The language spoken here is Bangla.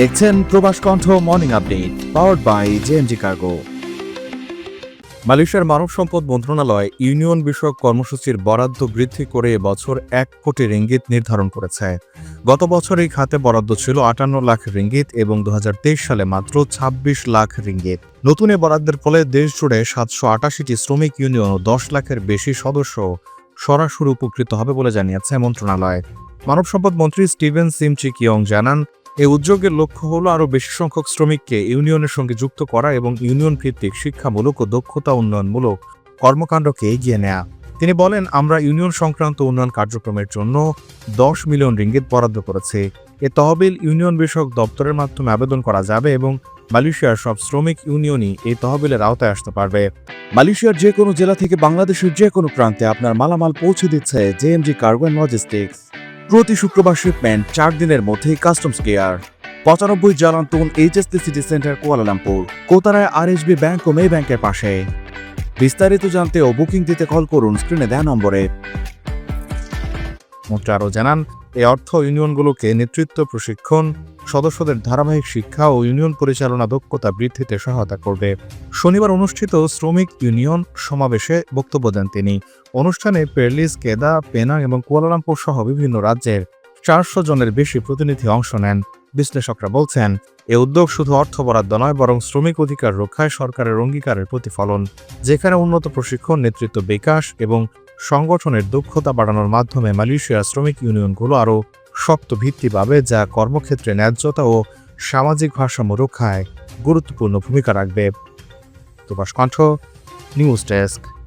দেখছেন প্রবাস কণ্ঠ morning update powered by JMG cargo মালয়েশিয়ার মানব সম্পদ মন্ত্রণালয় ইউনিয়ন বিষয়ক কর্মসূচির বরাদ্দ বৃদ্ধি করে এবছর এক কোটি রিঙ্গিত নির্ধারণ করেছে। গত বছর এই খাতে বরাদ্দ ছিল আটান্ন লাখ রিঙ্গিত এবং দুহাজার তেইশ সালে মাত্র ২৬ লাখ রিঙ্গিত। নতুন এ বরাদ্দের ফলে দেশ জুড়ে সাতশো আটাশিটি শ্রমিক ইউনিয়ন ও দশ লাখের বেশি সদস্য সরাসরি উপকৃত হবে বলে জানিয়েছে মন্ত্রণালয়। মানব সম্পদ মন্ত্রী স্টিভেন সিমচি কিয়ং জানান এই উদ্যোগের লক্ষ্য হল আরও বেশি সংখ্যক শ্রমিককে ইউনিয়নের সঙ্গে যুক্ত করা এবং ইউনিয়ন ভিত্তিক শিক্ষামূলক ও দক্ষতা উন্নয়নমূলক কর্মকাণ্ডকে এগিয়ে নেয়া। তিনি বলেন, আমরা ইউনিয়ন সংক্রান্ত উন্নয়ন কার্যক্রমের জন্য দশ মিলিয়ন রিঙ্গিত বরাদ্দ করেছে। এ তহবিল ইউনিয়ন বিষয়ক দপ্তরের মাধ্যমে আবেদন করা যাবে এবং মালয়েশিয়ার সব শ্রমিক ইউনিয়নই এই তহবিলের আওতায় আসতে পারবে। মালয়েশিয়ার যে কোনো জেলা থেকে বাংলাদেশের যে কোনো প্রান্তে আপনার মালামাল পৌঁছে দিচ্ছে জেএমজি কার্গো অ্যান্ড লজিস্টিক্স। প্রতি শুক্রবার শিপমেন্ট চার দিনের মধ্যে কাস্টমস কেয়ার। পঁচানব্বই Jalan Tun HST city centre Kuala Lumpur, কোতারায় R S B bank ও মে ব্যাংকের পাশে। বিস্তারিত জানতে ও বুকিং দিতে কল করুন স্ক্রিনে দেয়া নম্বরে। মন্ত্রী আরও জানান এই অর্থ ইউনিয়নগুলোকে নেতৃত্ব, প্রশিক্ষণ, সদস্যদের ধারাবাহিক শিক্ষা ও ইউনিয়ন পরিচালনা দক্ষতা বৃদ্ধিতে সহায়তা করবে। শনিবার অনুষ্ঠিত শ্রমিক ইউনিয়ন সমাবেশে বক্তব্য দেন তিনি। অনুষ্ঠানে পেরলিস, কেদা, পেনাং এবং কুয়ালালামপুর সহ বিভিন্ন রাজ্যের চারশো জনের বেশি প্রতিনিধি অংশ নেন। বিশ্লেষকরা বলছেন, এ উদ্যোগ শুধু অর্থ বরাদ্দ নয়, বরং শ্রমিক অধিকার রক্ষায় সরকারের অঙ্গীকারের প্রতিফলন। যেখানে উন্নত প্রশিক্ষণ, নেতৃত্ব বিকাশ এবং সংগঠনের দক্ষতা বাড়ানোর মাধ্যমে মালয়েশিয়ার শ্রমিক ইউনিয়নগুলো আরও শক্ত ভিত্তি পাবে যা কর্মক্ষেত্রে ন্যায্যতা ও সামাজিক ভারসাম্য রক্ষায় গুরুত্বপূর্ণ ভূমিকা রাখবে। প্রকাশ কণ্ঠ, নিউজ ডেস্ক।